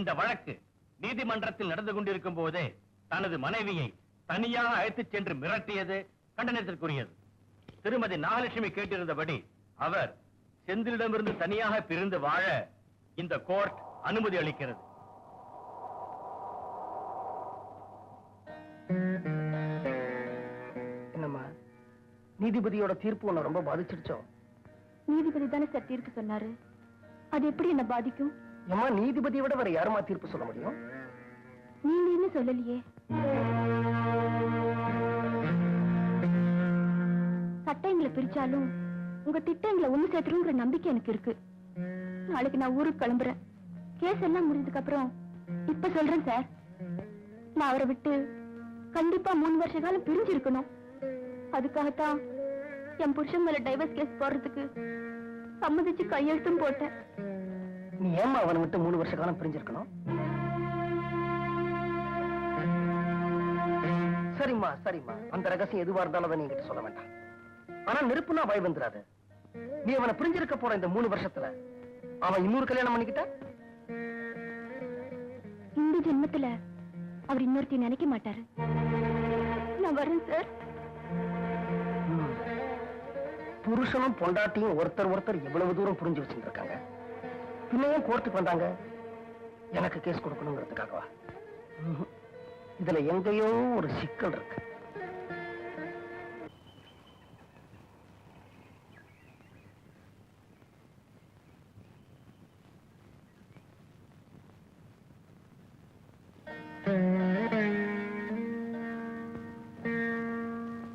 இந்த வழக்கு நீதிமன்றத்தில் நடந்து கொண்டிருக்கும் போதே தனது மனைவியை தனியாக அழைத்துச் சென்று மிரட்டியது கண்டனத்திற்குரியது. திருமதி நாகலட்சுமி கேட்டிருந்தபடி அவர் செந்திலிடமிருந்து தனியாக பிரிந்து வாழ இந்த கோர்ட் அனுமதி அளிக்கிறது. என்னம்மா? நீதிபதியோட தீர்ப்பு உன்னை ரொம்ப பாதிச்சிடுச்சோ? நீதிபதி தானே சார் தீர்ப்பு சொன்னாரு. அது எப்படி என்ன பாதிக்கும்? ஏம்மா நீதிபதியை விட வேற யாருமா தீர்ப்பு சொல்ல முடியும்? நீங்க என்ன சொல்லலையே? சட்டங்களை பிரிச்சாலும் உங்க திட்டங்களை ஒண்ணு சேர்த்துருங்கிற நம்பிக்கை எனக்கு இருக்கு. நாளைக்கு நான் ஊருக்கு கிளம்புறேன். கேஸ் எல்லாம் முடிஞ்சதுக்கு அப்புறம் இப்ப சொல்றேன் சார். நான் அவரை விட்டு கண்டிப்பா மூணு வருஷ காலம் பிரிஞ்சிருக்கணும். அதுக்காகத்தான் என் புருஷன் மேல டைவர்ஸ் கேஸ் போடுறதுக்கு சம்மதிச்சு கையெழுத்தும் போட்டேன். நீ ஏம்மா அவனை விட்டு மூணு வருஷ காலம் பிரிஞ்சிருக்கணும்? சரிம்மா சரிம்மா. அந்த ரகசியம் எதுவா இருந்தாலும் அதை நீ சொல்ல வேண்டாம். ஆனா நெருப்புனா பய வந்துடாது. நீ அவனை பிரிஞ்சிருக்க போற இந்த மூணு வருஷத்துல அவன் இன்னொரு கல்யாணம் பண்ணிக்கிட்டா? இந்த ஜென்மத்துல அவர் இன்னொருத்தி நினைக்க மாட்டாரு. நான் வரேன் சார். புருஷனும் பொண்டாட்டியும் ஒருத்தர் ஒருத்தர் எவ்வளவு தூரம் புரிஞ்சு வச்சுருக்காங்க பின்னையும் கோர்ட்டுக்கு வந்தாங்க. எனக்கு கேஸ் கொடுக்கணுங்கிறதுக்காகவா? இதுல எங்கேயோ ஒரு சிக்கல் இருக்கு.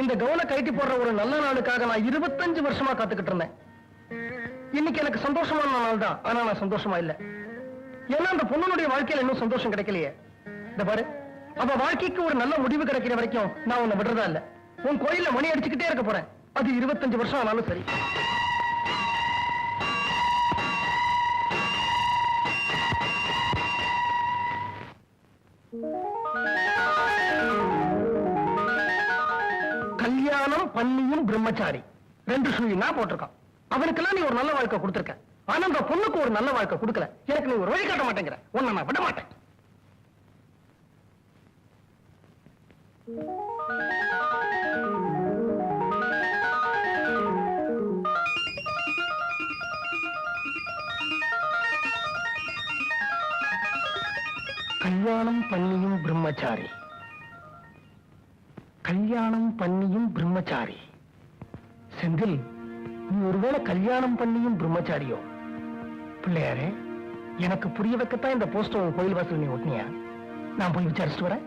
இந்த கவுன கைட்டி போடுற ஒரு நல்ல நாளுக்காக நான் இருபத்தஞ்சு வருஷமா காத்துக்கிட்டு இருந்தேன். இன்னைக்கு எனக்கு சந்தோஷமான நாள் தான் ஆனா நான் சந்தோஷமா இல்ல. ஏன்னா அந்த பொண்ணுடைய வாழ்க்கையில இன்னும் சந்தோஷம் கிடைக்கலையே. இந்த பாரு அவ வாழ்க்கைக்கு ஒரு நல்ல முடிவு கிடைக்கிற வரைக்கும் நான் உன்னை விடுறதா இல்ல. உன் கோயில்ல மணி அடிச்சுக்கிட்டே இருக்க போறேன். அது இருபத்தஞ்சு வருஷம் ஆனாலும் சரி. கல்யாணம் பள்ளியும் பிரம்மச்சாரி. ரெண்டு சுழினா போட்டிருக்கான். அவனுக்கெல்லாம் நீ ஒரு நல்ல வாழ்க்கை கொடுத்திருக்க. ஆனா அந்த பொண்ணுக்கு ஒரு நல்ல வாழ்க்கை கொடுக்கல. எனக்கு நீ ஒரு வழி காட்ட மாட்டேங்கிற. உன்னை நான் விட மாட்டேன். கல்யாணம் பண்ணியும் பிரம்மச்சாரி. கல்யாணம் பண்ணியும் பிரம்மச்சாரி. செந்தில் ஒருவேளை கல்யாணம் பண்ணியும் பிரம்மச்சாரியோ பிள்ளையாரே எனக்கு புரிய வைக்கத்தான் இந்த போஸ்டர் உங்க கோயில் வாசல் நீ ஒட்டினியா நான் போய் விசாரிச்சுட்டு வரேன்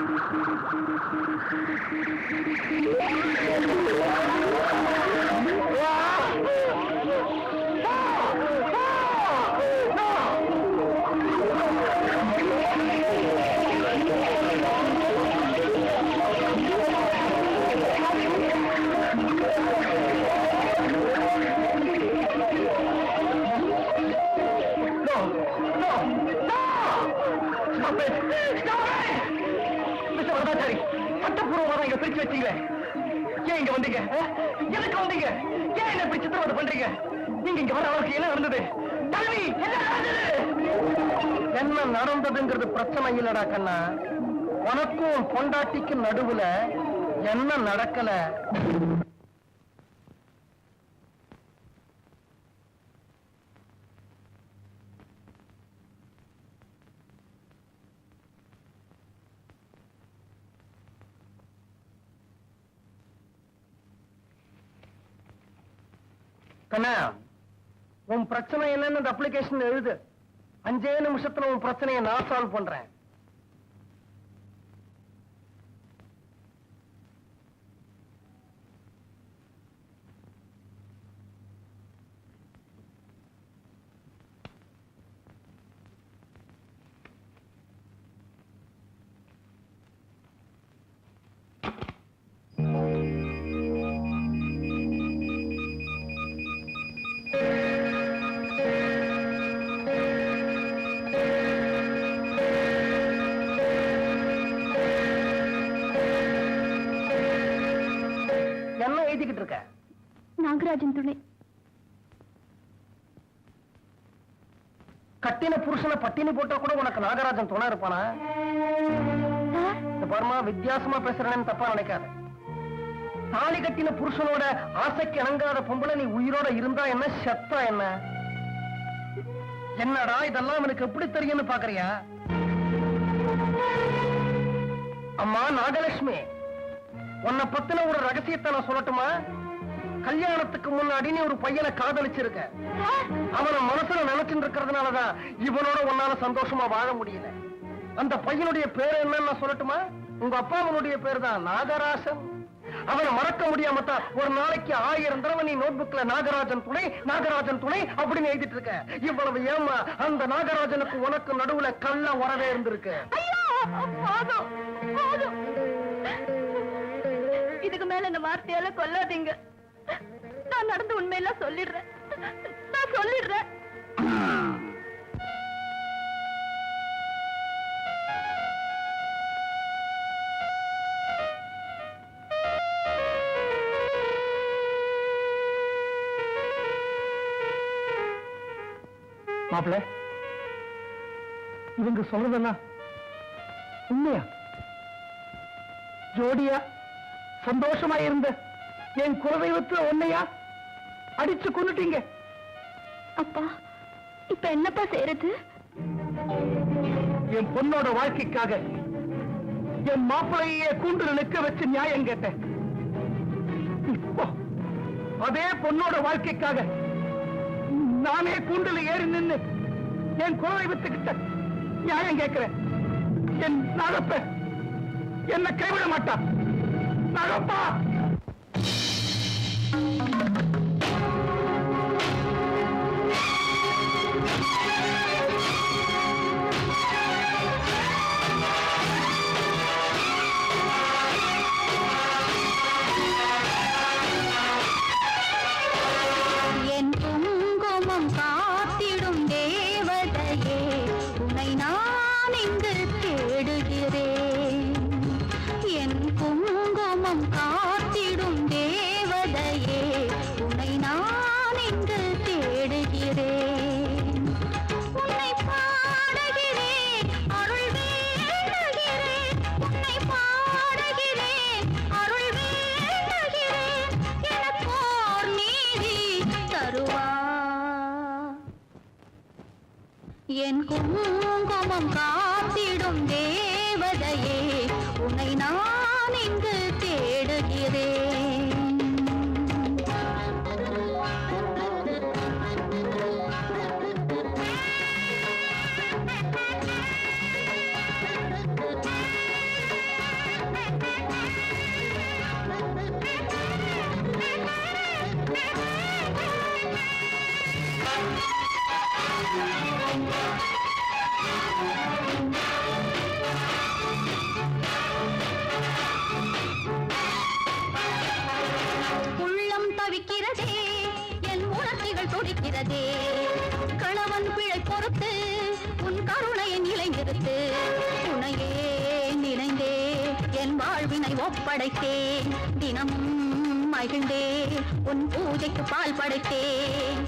Thank you. பிரச்சனை இல்லடா கண்ணா. உனக்கும் பொண்டாட்டிக்கு பொண்டாட்டிக்கும் நடுவுல என்ன நடக்கல? கண்ணா உன் பிரச்சனை என்னன்னு அந்த அப்ளிகேஷன் எழுது. அஞ்சே நிமிஷத்துல உன் பிரச்சனையை நான் சால்வ் பண்றேன். எழுதிக்கிட்டு இருக்க. நாகராஜன் துணை. கட்டின புருஷனை பட்டினி போட்டா கூட உனக்கு நாகராஜன் துணை இருப்பானா? பாருமா வித்தியாசமா பேசுறேன்னு தப்பா நினைக்காத. தாலி கட்டின புருஷனோட ஆசைக்கு இணங்காத பொம்பளை நீ உயிரோட இருந்தா என்ன? செத்தா என்ன? என்னடா இதெல்லாம் எனக்கு எப்படி தெரியும்னு பாக்குறியா? அம்மா நாகலட்சுமி. உன்னை பத்தின ஒரு ரகசியத்தை நான் சொல்லட்டுமா? கல்யாணத்துக்கு முன்னாடி நீ ஒரு பையனை காதலிச்சிருக்க. அவனை மனசுல நினைச்சுட்டு இருக்கிறதுனாலதான் இவனோட உன்னால சந்தோஷமா வாழ முடியல. அந்த பையனுடைய பேர் என்னன்னு சொல்லட்டுமா? உங்க அப்பா அவனுடைய பேர் தான் நாகராசன். அவனை மறக்க முடியாம தான் ஒரு நாளைக்கு ஆயிரம் தடவை நீ நோட்புக்ல நாகராஜன் துணை நாகராஜன் துணை அப்படின்னு எழுதிட்டு இருக்க. இவ்வளவு ஏமா அந்த நாகராஜனுக்கு உனக்கு நடுவுல கள்ள உறவே இருந்திருக்கு. இதுக்கு மேல இந்த வார்த்தையால கொல்லாதீங்க. நான் நடந்த உண்மையெல்லாம் சொல்லிடுறேன். நான் சொல்லிடுறேன். மாப்பிள்ள இவங்க சொல்றதெல்லாம் உண்மையா? ஜோடியா? சந்தோஷமா இருந்த என் குலதெய்வத்துல உன்னையா அடிச்சு கொண்டுட்டீங்க அப்பா இப்ப என்னப்பா செய்யறது என் பொண்ணோட வாழ்க்கைக்காக என் மாப்பிள்ளையே கூண்டுல நிக்க வச்சு நியாயம் கேட்டேன். இப்போ அதே பொண்ணோட வாழ்க்கைக்காக நானே கூண்டுல ஏறி நின்னு என் குலதெய்வத்துக்கிட்ட நியாயம் கேட்கிறேன். என் நகப்ப என்ன கைவிட மாட்டான். நகப்பா நிலைநிறுத்து துணையே நினைந்தே என் வாழ்வினை ஒப்படைத்தேன் தினமும் மகிழ்ந்தே உன் பூஜைக்கு பால் படைத்தேன்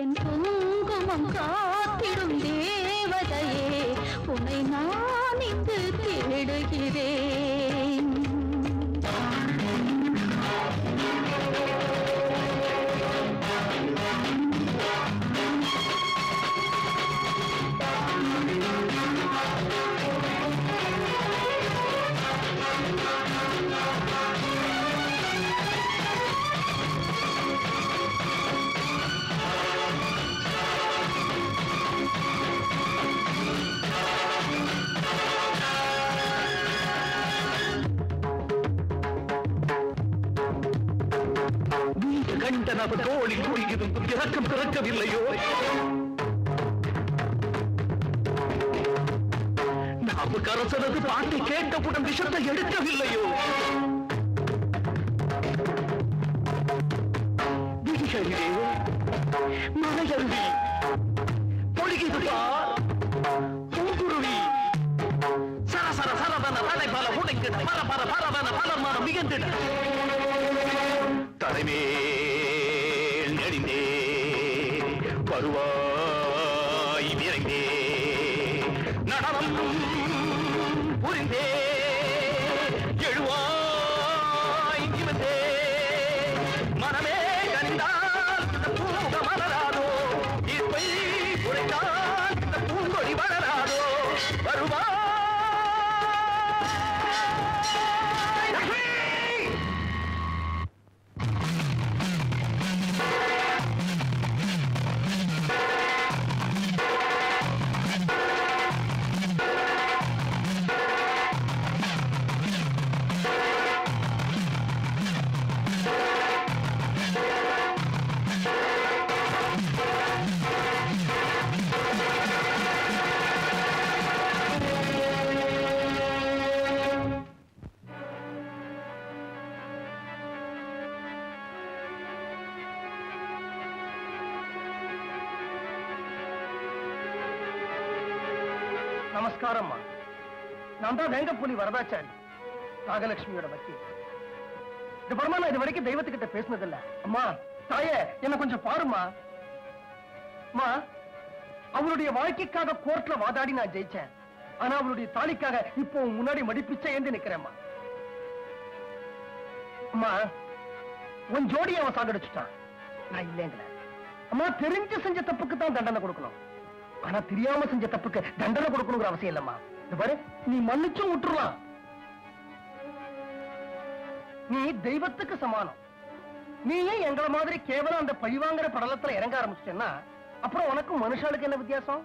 என் குங்குமம் காத்திடும் தேவதையே உன்னை நான் இங்கு தேடுகிறேன். அந்த நபர் தோழி கூறியிருந்தும் இறக்கம் பிறக்கவில்லையோ? நாவுக்கரசனது பாட்டை கேட்டவுடன் விஷத்தை எடுக்கவில்லையோ? விதிகளிலே மலையருவி பொழிகிறது பார் பூங்குருவி சரசர சரதன தலைபல உடைக்கிட பர பர பரவன பலமான மிகுந்திட நெடிந்தே வருவாய் விரைந்தே நடனம் புரிந்தே நமஸ்காரம்மா நான் தான் வேங்கப்புலி வரதாச்சாரி நாகலட்சுமியோட வக்கீல். இது பரமா நான் இது வரைக்கும் தெய்வத்துக்கிட்ட பேசினதில்ல. அம்மா தாயே என்ன கொஞ்சம் பாருமா அம்மா அவளுடைய வாழ்க்கைக்காக கோர்ட்ல வாதாடி நான் ஜெயிச்சேன். ஆனா அவளுடைய தாலிக்காக இப்போ முன்னாடி மடிப்பிச்ச ஏந்து நிக்கிறேம்மா. அம்மா உன் ஜோடி அவன் சாகடிச்சுட்டான். நான் இல்லைங்கிற. அம்மா தெரிஞ்சு செஞ்ச தப்புக்கு தான் தண்டனை கொடுக்கணும். ஆனா தெரியாம செஞ்ச தப்புக்கு தண்டனை கொடுக்கணுங்கிற அவசியம் இல்லம்மா. இது பாரு நீ மன்னிச்சும் விட்டுறலாம். நீ தெய்வத்துக்கு சமானம். நீயே எங்களை மாதிரி கேவலம் அந்த பழிவாங்கிற படலத்துல இறங்க ஆரம்பிச்சிட்டேன்னா அப்புறம் உனக்கும் மனுஷாளுக்கு என்ன வித்தியாசம்?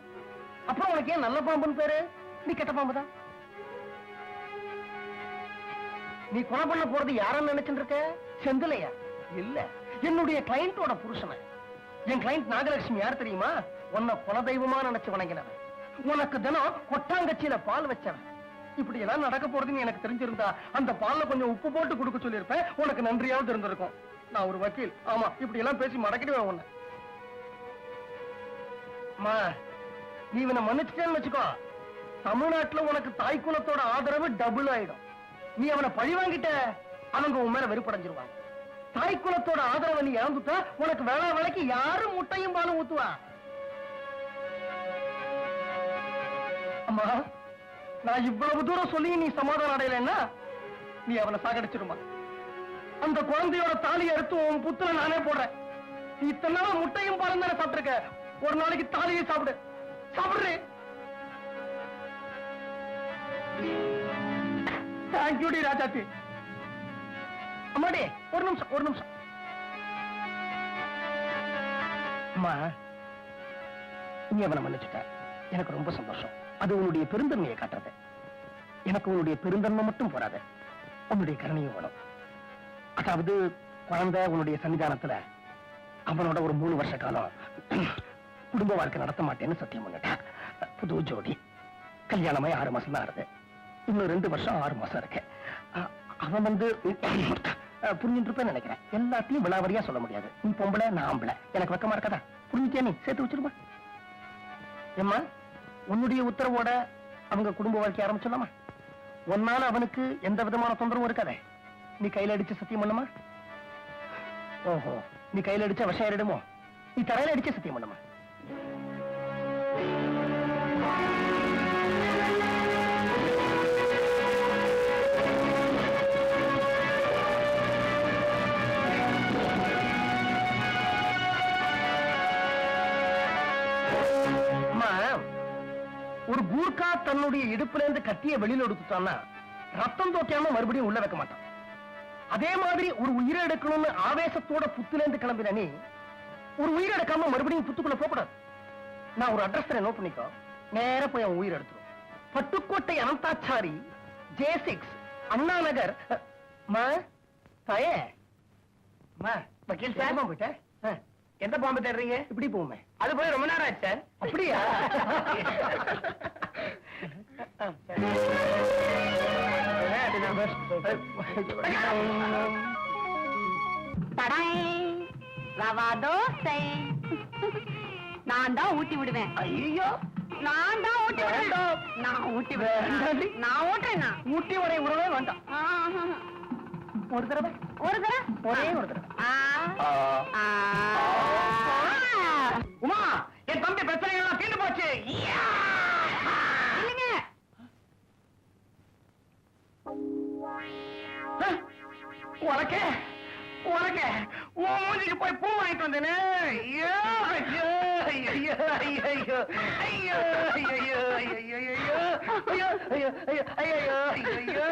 அப்புறம் உனக்கு ஏன் நல்ல பாம்புன்னு பேரு? நீ கெட்ட பாம்பு தான் நீ கொலை பண்ண போறது யாரன்னு நினைச்சுட்டு இருக்க? செந்திலையா? இல்ல. என்னுடைய கிளைண்டோட புருஷனை. என் கிளைண்ட் நாகலட்சுமி யார் தெரியுமா? உன்னை குலதெய்வமா நினைச்சு வணங்கினவன். உனக்கு தினம் கொட்டாங்கச்சியில பால் வச்சவன். இப்படி எல்லாம் நடக்க போறதுன்னு எனக்கு தெரிஞ்சிருந்தா அந்த பால்ல கொஞ்சம் உப்பு போட்டு கொடுக்க சொல்லியிருப்பேன். உனக்கு நன்றியாவது இருந்திருக்கும். நான் ஒரு வக்கீல். ஆமா இப்படி எல்லாம் பேசி மடக்கிடுவேன் உன்னை. அம்மா நீ இவனை மன்னிச்சுட்டேன்னு வச்சுக்கோ. தமிழ்நாட்டுல உனக்கு தாய்க்குலத்தோட ஆதரவு டபுள் ஆயிடும். நீ அவனை பழி வாங்கிட்ட அவங்க உன் மேல வெறுப்படைஞ்சிருவாங்க. தாய்க்குலத்தோட ஆதரவை நீ இழந்துட்டா உனக்கு வேலை வேலைக்கு யாரும் முட்டையும் பாலும் ஊத்துவா? அம்மா நான் இவ்வளவு தூரம் சொல்லி நீ சமாதானம் அடையலைன்னா நீ அவனை சாகடிச்சிருமா? அந்த குழந்தையோட தாலியை எடுத்து உன் புத்துல நானே போடுறேன். நீ இத்தனை நாளா முட்டையும் பாலும் தானே சாப்பிட்டிருக்க? ஒரு நாளைக்கு தாலியை சாப்பிடு. சாப்பிடுறே. தேங்க்யூடி ராஜாத்தி அம்மாடி ஒரு நிமிஷம் ஒரு நிமிஷம். அம்மா நீ அவனை மன்னிச்சுட்ட. எனக்கு ரொம்ப சந்தோஷம். அது உன்னுடைய பெருந்தன்மையை காட்டுறது. எனக்கு உன்னுடைய பெருந்தன்மை மட்டும் போறாது. உன்னுடைய கருணையும் வேணும். அதாவது குழந்தை உன்னுடைய சன்னிதானத்துல அவனோட ஒரு மூணு வருஷ காலம் குடும்ப வாழ்க்கை நடத்த மாட்டேன்னு சத்தியம் பண்ணிட்டான் புது ஜோடி. கல்யாணமாய் ஆறு மாசம் தான் ஆறுது. இன்னும் ரெண்டு வருஷம் ஆறு மாசம் இருக்கு. அவன் வந்து புரிஞ்சுட்டு நினைக்கிறேன். எல்லாத்தையும் விளாவரியா சொல்ல முடியாது. நீ பொம்பளை நான் ஆம்பளை. எனக்கு வெக்கமா இருக்கதா? புரிஞ்சுட்டே நீ? சேர்த்து வச்சிருப்பா ஏம்மா? உன்னுடைய உத்தரவோட அவங்க குடும்ப வாழ்க்கை ஆரம்பிச்சிடலாமா? உன்னால அவனுக்கு எந்த விதமான தொந்தரவும் இருக்காதே. நீ கையில அடிச்சு சத்தியம் பண்ணுமா? ஓஹோ நீ கையில அடிச்ச விஷயம் ஏறிடுமோ? நீ தரையில அடிச்ச சத்தியம் பண்ணுமா? ஒரு கூர்க்கா தன்னுடைய இடுப்புல இருந்து கத்திய வெளியில எடுத்துட்டான்னா ரத்தம் தோக்காம மறுபடியும் உள்ள வைக்க மாட்டான். அதே மாதிரி ஒரு உயிரை எடுக்கணும்னு ஆவேசத்தோட புத்துல இருந்து கிளம்பின நீ ஒரு உயிரை எடுக்காம மறுபடியும் புத்துக்குள்ள போகக்கூடாது. நான் ஒரு அட்ரஸ் நோட் பண்ணிக்கோ. நேரா போய் அவன் உயிர் எடுத்துரும். பட்டுக்கோட்டை அனந்தாச்சாரி ஜே சிக்ஸ் அண்ணா நகர் அம்மா தாயே அம்மா வக்கீல் சார். போயிட்ட ஆ, எந்த பாம்பு தேடுறீங்க? இப்படி போமே. அது போய் ரொம்ப நேரம் ஆச்சு. அப்படியா? படாய். ரவா தோசை. நான் தான் ஊட்டி விடுவேன். ஐயோ. நான் தான் ஊட்டி விடுவேன். நான் ஊட்டி. விடுவேன். நான் ஊட்டி வரை உறவே வேண்டாம். ஒரு தடவை. ஒரு தடவை? ஒரே ஒரு தடவை. உமா என் தம்பி பிரச்சனைகள் எல்லாம் தீர்ந்து போச்சு இல்லைங்க உனக்கு உனக்கு உன் மூஞ்சிக்கு போய் பூ வாங்கிட்டு வந்தேனே ஐயோ ஐயோ ஐயோ ஐயோ ஐயோ ஐயோ ஐயோ ஐயோ ஐயோ ஐயோ ஐயோ ஐயோ ஐயோ ஐயோ ஐயோ